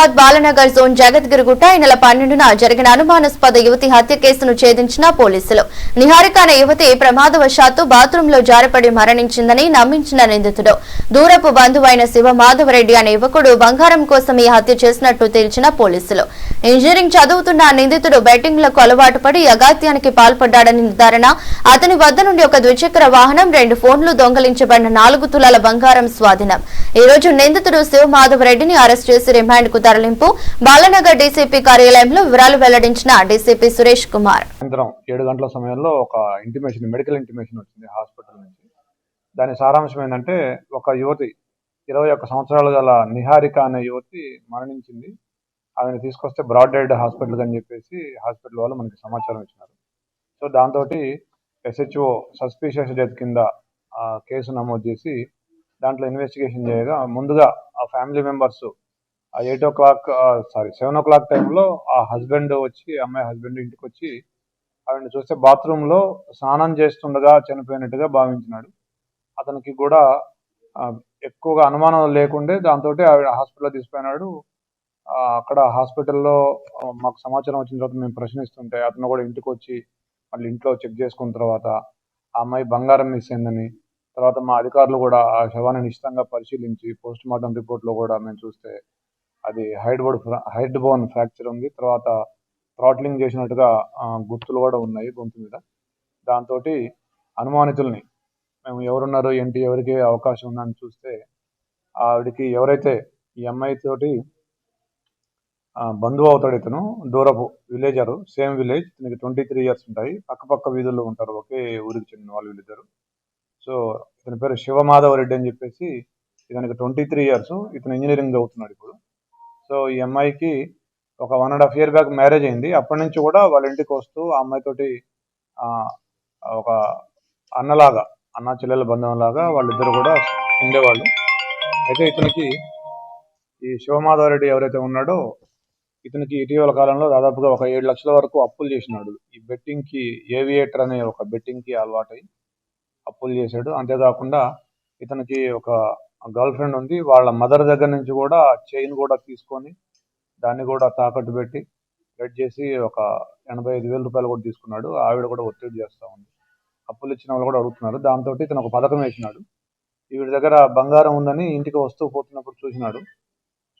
Hyderabad Balanagar zone Jagadgirigutta ఈ నెల పన్నెండున జరిగిన అనుమానాస్పద యువతి హత్య కేసును ఛేదించిన పోలీసులు. నిహారిక అనే యువతి ప్రమాదవశాత్తు బాత్రూంలో జారపడి మరణించిందని నమ్మించిన నిందితుడు. దూరపు బంధువైన శివ మాధవరెడ్డి అనే యువకుడు బంగారం కోసం ఈ హత్య చేసినట్టు తేల్చిన పోలీసులు. ఇంజనీరింగ్ చదువుతున్న ఆ నిందితుడు బెట్టింగ్లకు అలవాటు పడి అగాత్యానికి పాల్పడ్డాడని నిర్ధారణ అతని వద్ద నుండి ఒక ద్విచక్ర వాహనం రెండు ఫోన్లు దొంగలించబడిన నాలుగు తులాల బంగారం స్వాధీనం. ఈ రోజు నిందితుడు శివ మాధవరెడ్డిని అరెస్ట్ చేసి రిమాండ్కు తరలింపు. బాలనగర్ డీసీపీ కార్యాలయంలో వివరాలు వెల్లడించిన డీసీపీ సురేష్ కుమార్. సాయంత్రం ఏడు గంటల సమయంలో ఒక ఇంటిమేషన్ మెడికల్ ఇంటిమేషన్ వచ్చింది హాస్పిటల్ నుంచి. దాని సారాంశం ఏంటంటే ఒక యువతి ఇరవై ఒక్క సంవత్సరాలు గల నిహారిక అనే యువతి మరణించింది. ఆమెను తీసుకొస్తే బ్రాడ్ డెడ్ హాస్పిటల్ అని చెప్పేసి హాస్పిటల్ వాళ్ళు మనకి సమాచారం ఇచ్చినారు. సో దాంతో ఎస్హెచ్ఓ సస్పీషియస్ డెత్ కింద కేసు నమోదు చేసి దాంట్లో ఇన్వెస్టిగేషన్ చేయగా ముందుగా ఆ family members eight o'clock sorry seven o'clock టైంలో ఆ హస్బెండ్ వచ్చి అమ్మాయి హస్బెండ్ ఇంటికి వచ్చి ఆవిడ చూస్తే బాత్రూంలో స్నానం చేస్తుండగా చనిపోయినట్టుగా భావించినాడు. అతనికి కూడా ఎక్కువగా అనుమానం లేకుండే దాంతో ఆవిడ హాస్పిటల్లో తీసుకుపోయినాడు. అక్కడ హాస్పిటల్లో మాకు సమాచారం వచ్చిన తర్వాత మేము ప్రశ్నిస్తుంటే అతను కూడా ఇంటికి వచ్చి మళ్ళీ ఇంట్లో చెక్ చేసుకున్న తర్వాత ఆ అమ్మాయి బంగారం మిస్ అయిందని తర్వాత మా అధికారులు కూడా ఆ శవాన్ని నిశ్చితంగా పరిశీలించి పోస్ట్ మార్టం రిపోర్ట్లో కూడా మేము చూస్తే అది hyoid board hyoid bone fracture ఉంది. తర్వాత థ్రాట్లింగ్ చేసినట్టుగా గుర్తులు కూడా ఉన్నాయి గొంతు మీద. దాంతో అనుమానితుల్ని మేము ఎవరున్నారు ఏంటి ఎవరికి అవకాశం ఉందని చూస్తే ఆవిడకి ఎవరైతే ఈ అమ్మాయి తోటి బంధువు అవుతాడు ఇతను దూరపు విలేజరు సేమ్ విలేజ్ ఇతనికి ట్వంటీ త్రీ ఇయర్స్ ఉంటాయి. పక్కపక్క వీధుల్లో ఉంటారు ఒకే ఊరికి చెందిన వాళ్ళు వీళ్ళిద్దరు. సో ఇతని పేరు శివమాధవ రెడ్డి అని చెప్పేసి ఇతనికి ట్వంటీ త్రీ ఇయర్స్ ఇతను ఇంజనీరింగ్ చదువుతున్నాడు ఇప్పుడు. సో ఈ అమ్మాయికి ఒక one and half year back marriage అయింది. అప్పటి నుంచి కూడా వాళ్ళ ఇంటికి వస్తూ ఆ అమ్మాయితోటి ఆ, ఒక అన్నలాగా అన్న చెల్లెల బంధం లాగా వాళ్ళిద్దరు కూడా ఉండేవాళ్ళు. అయితే ఇతనికి ఈ శివమాధవరెడ్డి ఎవరైతే ఉన్నాడో ఇతనికి ఇటీవల కాలంలో దాదాపుగా ఒక ఏడు లక్షల వరకు అప్పులు చేసినాడు. ఈ బెట్టింగ్కి ఏవియేటర్ అనే ఒక బెట్టింగ్కి అలవాటై అప్పులు చేశాడు. అంతేకాకుండా ఇతనికి ఒక గర్ల్ ఫ్రెండ్ ఉంది. వాళ్ళ మదర్ దగ్గర నుంచి కూడా చైన్ కూడా తీసుకొని దాన్ని కూడా తాకట్టు పెట్టి రెడ్ చేసి ఒక ఎనభై ఐదు వేల రూపాయలు కూడా తీసుకున్నాడు. ఆవిడ కూడా ఒత్తిడి చేస్తూ ఉంది. అప్పులు ఇచ్చిన వాళ్ళు కూడా అడుగుతున్నారు. దాంతో ఇతను ఒక పథకం వేసినాడు. ఈవిడ దగ్గర బంగారం ఉందని ఇంటికి వస్తూ పోతున్నప్పుడు చూసినాడు.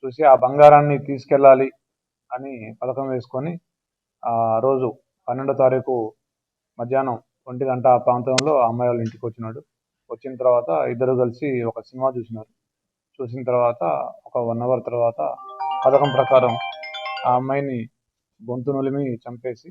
చూసి ఆ బంగారాన్ని తీసుకెళ్ళాలి అని పథకం వేసుకొని ఆ రోజు పన్నెండో తారీఖు మధ్యాహ్నం ఒంటి గంట ఆ ప్రాంతంలో అమ్మాయి వాళ్ళ ఇంటికి వచ్చినాడు. వచ్చిన తర్వాత ఇద్దరు కలిసి ఒక సినిమా చూసినారు. చూసిన తర్వాత ఒక వన్ అవర్ తర్వాత పథకం ప్రకారం ఆ అమ్మాయిని గొంతు నులిమి చంపేసి